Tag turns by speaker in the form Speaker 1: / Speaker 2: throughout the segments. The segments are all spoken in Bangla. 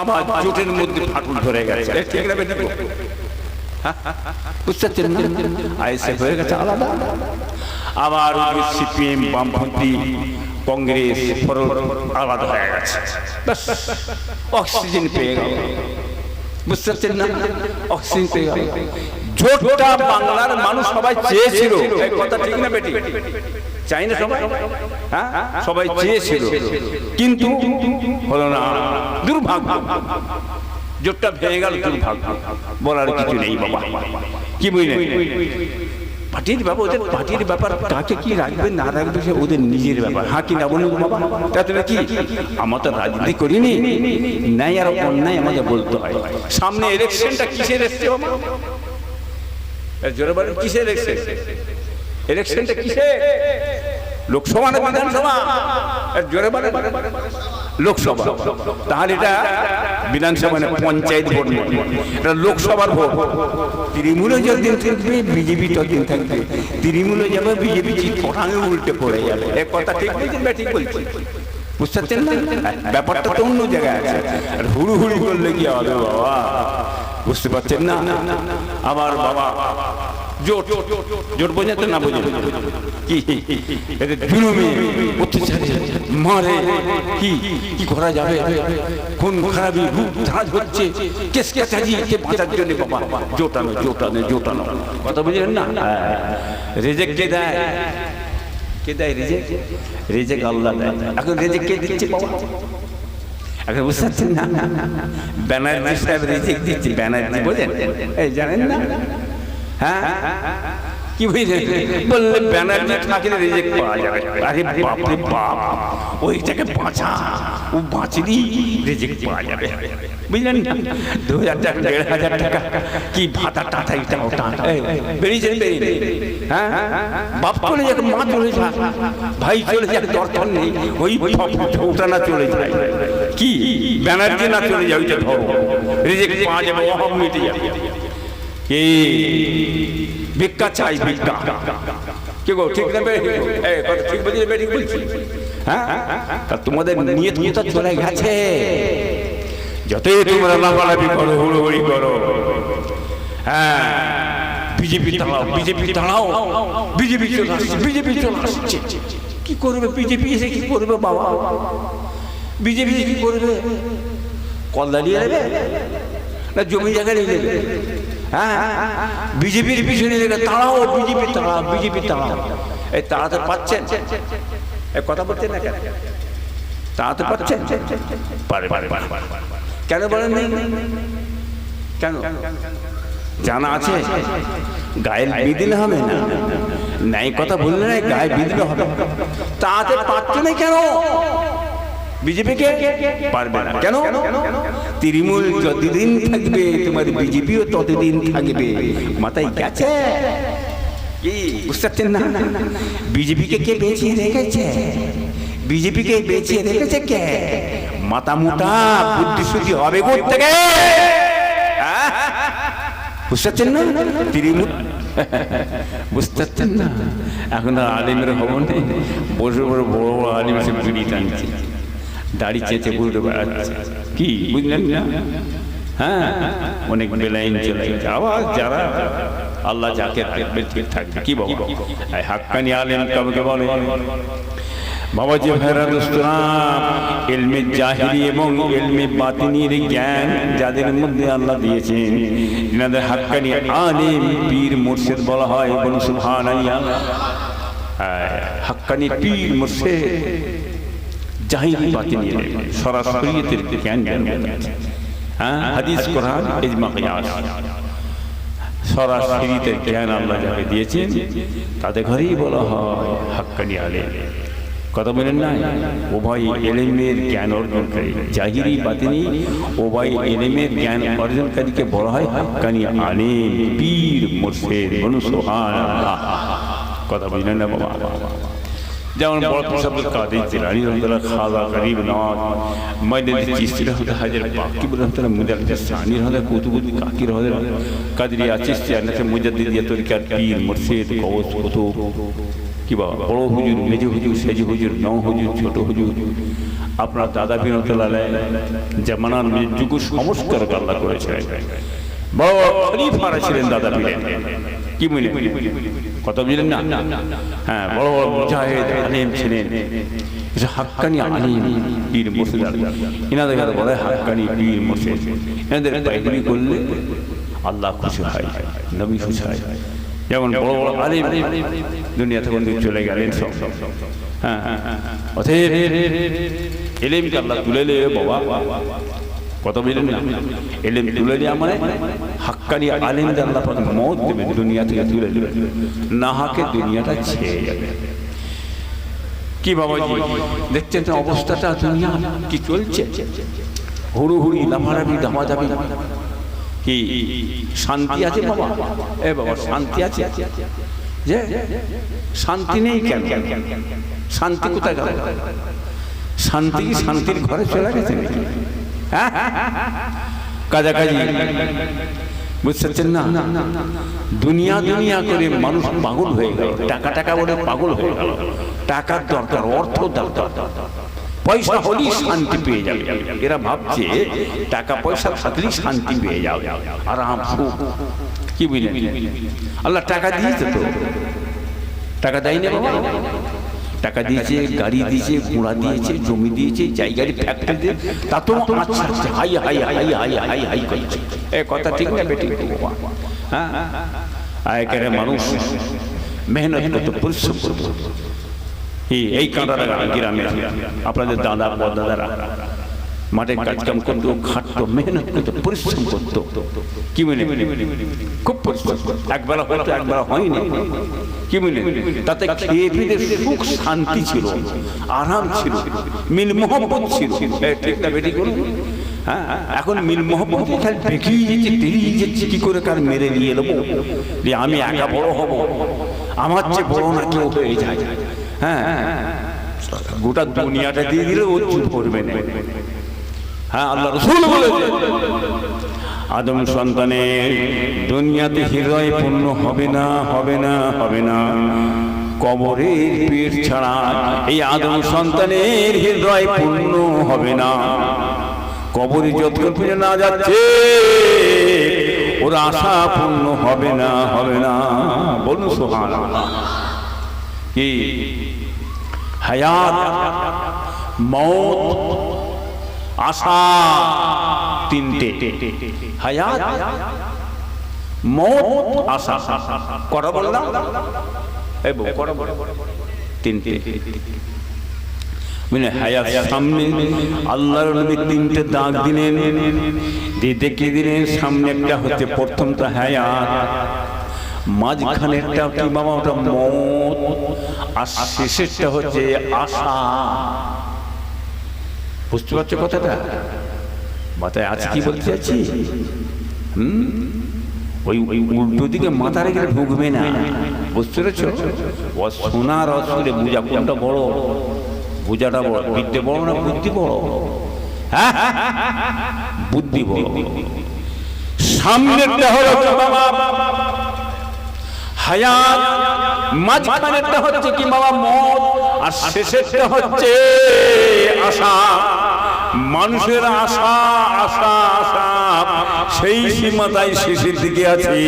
Speaker 1: আমার জোটের মধ্যে ফাটল ধরে গেছে। এ ঠিক না বেঠিক? হ্যাঁ? বুঝতে পারছেন না? আইএসএফ হয়ে গেছে আলাদা। আবার সিপিএম বামপন্থী কংগ্রেস আলাদা হয়ে গেছে। অক্সিজেন পেয়ে গেল। বুঝতে পারছেন না? অক্সিজেন পেয়ে গেল। জোটটা বাংলার মানুষ সবাই চেয়েছিল। কথা ঠিক না বেটি? চাই না সবাই? হ্যাঁ সবাই চেয়েছিল। কিন্তু হলো না। দুর্ভাগ্য। জোটটা ভেঙে গেল দুর্ভাগ্য। বলার কিছু নেই বাবা। কি বুঝলেন? পার্টির ব্যাপার ওদের পার্টির ব্যাপার কাকে কি রাখবে না রাখবে সে ওদের নিজের ব্যাপার। হ্যাঁ কি না বলুন বাবা? তাতে কি আমরা তো রাজনীতি করিনি। ন্যায় আর অন্যায় আমাদের বলতে হয়। সামনে ইলেকশনটা কিসের এসছে বাবা? জোরে বলেন কিসের ইলেকশন ইলেকশনটা কিসে লোকসভা না বিধানসভা। এ জোরে বলেন লোকসভা। তাহলে এটা বিধানসভা না পঞ্চায়েত ভোট এটা লোকসভার ভোট। তৃণমূলে যতদিন থাকবে বিজেপি ততদিন থাকবে। তৃণমূলে যাবে বিজেপি পড়ানো উল্টে পড়ে যাবে। এ কথা ঠিক বলছেন বা ঠিক বলছেন? বুঝতে পারছেন না? ব্যাপারটা তো অন্য জায়গায় আছে। আর হুড়ু হুড়ু করলে কি হবে বাবা? বুঝতে পারছেন না? আমার বাবা জোট জোট বোঝাতে না বোঝেন কি? জুলুমে, অত্যাচারে মারে। কি? কি করা যাবে? কোন খারাপি রূপ ধাজ হচ্ছে? কেস কে সাজিয়েছে বাঁচার জন্য বাবা? জোটানো জোটানো জোটানো কথা বুঝলেন না? রেজেক্ট কে দেয়? কে দেয় রেজেক্ট? রেজেক্ট আল্লাহ দেয়। এখন রেজেক্ট কে দিচ্ছে বাবা? এখন বুঝতে পারছেন না? ব্যানার্জি সাহেব রিজেক্ট দিচ্ছে। ব্যানার্জি বোঝেন? এই জানেন না? হ্যাঁ? কি বুঝলেন বললে ব্যানার্জি রিজেক্ট পাওয়া যাবে। আরে বাপরে বাপ, ওইটাকে বাঁচা, ও বাঁচলি রিজেক্ট যাবে। বুঝলেন দু হাজার টাকা, দেড় হাজার টাকা, কি ভাতা টাতা এটা ওটা বেরিয়েছেন বেরিয়ে হ্যাঁ? বাপ চলে যাক, মা চলে যাক, ভাই চলে যাক, দরকার নেই। ওই ওটা না চলে যায়। কি? ব্যানার্জি না চলে যায়, ওইটা ধরো। রিজেক্ট পাওয়া যাবে, অভাব মিটে যাবে। এই ভিক্ষা চাই, ভিক্ষা। কি গো, ঠিক না ঠিক বলছি ঠিক বলছি। হ্যাঁ? তা তোমাদের নিয়ে তুমি তো চলে গেছে। যতই তোমরা লাফালাফি করো, হুড়োহুড়ি করো। হ্যাঁ বিজেপি দাঁড়াও বিজেপি দাঁড়াও। বিজেপি চলে আসছে, বিজেপি চলে আসছে। কি করবে বিজেপি এসে কি করবে বাবা? বিজেপি কি করবে? কল দাঁড়িয়ে নেবে? না জমি জায়গা নিয়ে নেবে হ্যাঁ বিজেপির পিছনে তাড়াও বিজেপি তাড়াও বিজেপি তাড়াও এই তাড়াতে পাচ্ছেন? এই কথা বলছেন না কেন? তাড়াতে পাচ্ছেন? কেন বলেন? কেন? জানা আছে? গায়ে বিদিলে হবে না। নাই কথা বললে না, গায়ে বিদিলে হবে। তাতে পাচ্ছে না কেন? বিজেপিকে পারবে না। কেন? তৃণমূল যতদিন থাকবে তোমার বিজেপিও ততদিন থাকবে। মাথায় গেছে? কি? বুঝতে পারছেন না? বিজেপিকে কে বেঁচিয়ে রেখেছে? বিজেপিকে বেঁচিয়ে রেখেছে কে? মাথা মোটা বুদ্ধি শুদ্ধি হবে থেকে? বুঝতে পারছেন না? তৃণমূল বুঝতে পারছেন না? এখন আলিমের খবর নেই বসে বড় বড় বড় আলিম সে বিড়ি টানছে দাড়ি চেঁচে ঘুরে বেড়াচ্ছে। কি? বুঝলেন না হ্যাঁ অনেক বেলাইন চলে গেছে। আবার যারা আল্লাহ যাকে রাখবে ঠিক থাকবে। কি বাবা? এই হাক্কানি আলেম কাউকে বলে? বাবাজি ভাইরা দোস্তরাম এলমে জাহিরি এবং এলমে বাতিনির জ্ঞান যাদের মধ্যে আল্লাহ দিয়েছেন এনাদের হাক্কানি আলেম পীর মুর্শিদ বলা হয়। বলুন সুবহান হাক্কানি পীর মুর্শিদ। জাহিরি বাতিনি সরাসরিয়তের জ্ঞান জ্ঞান হ্যাঁ? হাদিস, কোরআন, ইজমা, কিয়াস। সরাসরিতে জ্ঞান আল্লাহ যাকে দিয়েছেন, তাদের ঘরেই বলা হয় হাক্কানি আলেম। কথা বলেন না উভয় এলেমের জ্ঞান অর্জনকারী। জাহিরি বাতিনি উভয় এলেমের জ্ঞান অর্জনকারীকে বলা হয় হাক্কানি আলেম, পীর, মুর্শিদ মনুসোহান কথা বুঝলেন না বাবা। যেমন বড় প্রসাদ কাদের জিলানি রহমতুল্লাহ খাজা গরিব নওয়াজ মদদ চিস্তি রহমতুল্লাহ হাজার বাকি রহমতুল্লাহ মুজাদ্দিদ সানি রহমতুল্লাহ কুতুবুদ্দিন কাকি রহমতুল্লাহ কাদরিয়া চিস্তি আনতে মুজাদ্দিদিয়া তরিকার পীর মুর্শিদ গৌস কুতুব কি বাবা বড় হুজুর মেজ হুজুর সেজ হুজুর নৌ হুজুর ছোট হুজুর আপনার দাদা বিনোদলাল জামানার যুগ সংস্কার আল্লাহ করেছিলেন বড় খলিফারা ছিলেন দাদা পীরের কি মনে কথা বুঝলেন না? হ্যাঁ বড় বড় মুজাহিদ আলিম ছিলেন। হাক্কানি আলিম পীর মুর্শিদ এনাদের কথা বলে হাক্কানি পীর মুর্শিদ। এনাদের পাইকারি করলে আল্লাহ খুশি হয় নবী খুশি হয়। যেমন বড় বড় আলিম দুনিয়া থেকে চলে গেলেন সব। হ্যাঁ অতএব এলেমকে আল্লাহ তুলে বাবা। কত বুঝলেন না? এলেম তুলে দেওয়া মানে হাক্কানি আলিমদের আল্লাহ পাক মত দেবেন দুনিয়া থেকে তুলে দেবেন না হাকে দুনিয়াটা ছেয়ে যাবে। কি বাবাজি, দেখছেন তো অবস্থাটা দুনিয়া কি চলছে? হুড়ু হুড়ি লাফালাফি দামাদামি কি শান্তি আছে বাবা? এ বাবা, শান্তি আছে? যে শান্তি নেই কেন? শান্তি কোথায় গেল? শান্তি শান্তির ঘরে চলে গেছে নাকি? হ্যাঁ কাজাকাজি বুঝতেছেন না? দুনিয়া দুনিয়া করে মানুষ পাগল হয়ে গেল, টাকা টাকা বলে পাগল হয়ে গেল, টাকার দরকার, অর্থ দরকার, পয়সা হলেই শান্তি পেয়ে যাবে। এরা ভাবছে টাকা পয়সা থাকলেই শান্তি পেয়ে যাবে। আরাম কি বুঝলেন? আল্লাহ টাকা দিয়েছে তো। টাকা দেয়নি বাবা? টাকা দিয়েছে গাড়ি দিয়েছে ঘোড়া দিয়েছে জমি দিয়েছে জায়গায় ফ্যাক্টরি দিয়ে তা তো আচ্ছা আচ্ছা hi hi hi hi hi hi করছে। এ কথা ঠিক না বেটি হ্যাঁ আগেকার মানুষ। মেহনত করতো পরিশ্রম করতো। এই কাঁদারা গ্রামে আপনাদের দাদা দাদারা। মাঠে কাজকাম করতো খাটতো মেহনত করতো পরিশ্রম করতো। কি মনে খুব পরিশ্রম একবেলা হতো একবেলা হয়নি। কি মনে তাতে খেয়ে সুখ শান্তি ছিল। আরাম ছিল। মিল মোহব্বত ছিল। এ, ঠিক না বেটি করুন হ্যাঁ এখন মিল মোহব্বত খালি বেঁকিয়ে যাচ্ছে তেরিয়ে যাচ্ছে কি করে কার মেরে নিয়ে নেব যে আমি একা বড় হব। আমার চেয়ে বড় না কেউ হয়ে যায়। হ্যাঁ গোটা দুনিয়াটা দিয়ে দিলে ও চুপ করবে। না হ্যাঁ আল্লাহ রসুল আদম সন্তানের দুনিয়াতে হৃদয় পূর্ণ হবে না হবে না হবে না। কবরের পেট ছাড়া এই আদম সন্তানের হৃদয় পূর্ণ হবে না। কবরে যতক্ষণ ফিরে না যাচ্ছে, ওর আশা পূর্ণ হবে না হবে না। বলুন সোহান কি? হায়াত মৌত আশা তিনটে। হায়াত, মৌত, আশা। কটা বললাম? তিনটে। মানে সামনে, আল্লাহর তিনটে সামনে একটা হচ্ছে প্রথমটা হায়াত। মাঝখানেরটা কি বাবা ওটা মত। আর শেষেরটা হচ্ছে আশা। বুঝতে পারছ কথাটা? মাথায় আছে কি বলতে চাচ্ছি হুম? ওই ওই উল্টো দিকে মাথা রেখে ঢুকবে না। বুঝতে পেরেছ? ও সোনার অসুরে বুঝা কোনটা বড়? বুঝাটা বড়। বিদ্যে বড় না বুদ্ধি বড়? হ্যাঁ? বুদ্ধি বড়। সামনেরটা হলো হায়াত মাঝখানেরটা হচ্ছে কি বাবা মত আর শেষেরটা হচ্ছে আশা। মানুষের আশা আশা আশা সেই সীমাতায় শেষের দিকে আছে।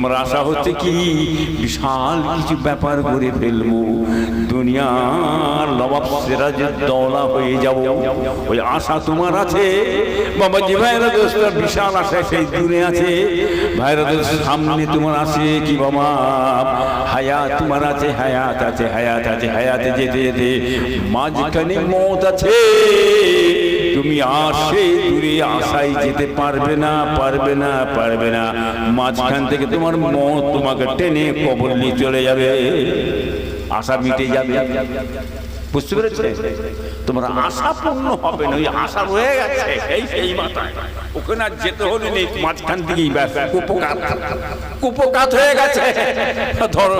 Speaker 1: তোমার আশা হচ্ছে কি? বিশাল কিছু ব্যাপার করে ফেলব। দুনিয়ার নবাব সিরাজের দলা হয়ে যাব। ওই আশা তোমার আছে? বাবাজি ভাইরা দোস্তার বিশাল আশা সেই দূরে আছে। ভাইরা সামনে তোমার আছে কি বাবা? হায়াত তোমার আছে, হায়াত আছে হায়াত আছে, হায়াতে যেতে যেতে মাঝখানে মত আছে। তুমি আসে দূরে আশায় যেতে পারবে না পারবে না পারবে না মাঝখান থেকে তোমার মত তোমাকে টেনে কবর নিয়ে চলে যাবে। আশা মিটে যাবে। বুঝতে পেরেছে? তোমার আশা পূর্ণ হবে না ওই আশা রয়ে গেছে। এই সেই মাথায়। ওখানে আর যেতে হলে নেই মাঝখান থেকেই ব্যাস কুপকাত কুপকাত হয়ে গেছে। ধরো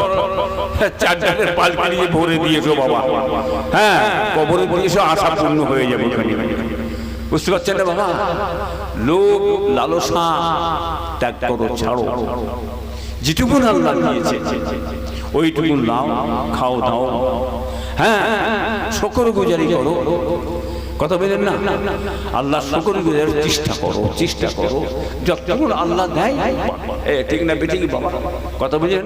Speaker 1: চার চারের পালকি নিয়ে ভরে দিয়েছ বাবা। হ্যাঁ কবরে দিয়েছ আশা পূর্ণ হয়ে যাবে। ওখানে বুঝতে পারছেন না বাবা? লোক লালসা ত্যাগ করো, ছাড়ো। যেটুকু আল্লাহ দিয়েছে। ওইটুকু নাও, খাও, দাও। হ্যাঁ শকর গুজারি করো। কথা বলেন না? আল্লাহ শকর গুজারি চেষ্টা করো চেষ্টা করো। যতক্ষণ আল্লাহ দেয় ঠিক না, বেঠিক বাবা? কথা বুঝেন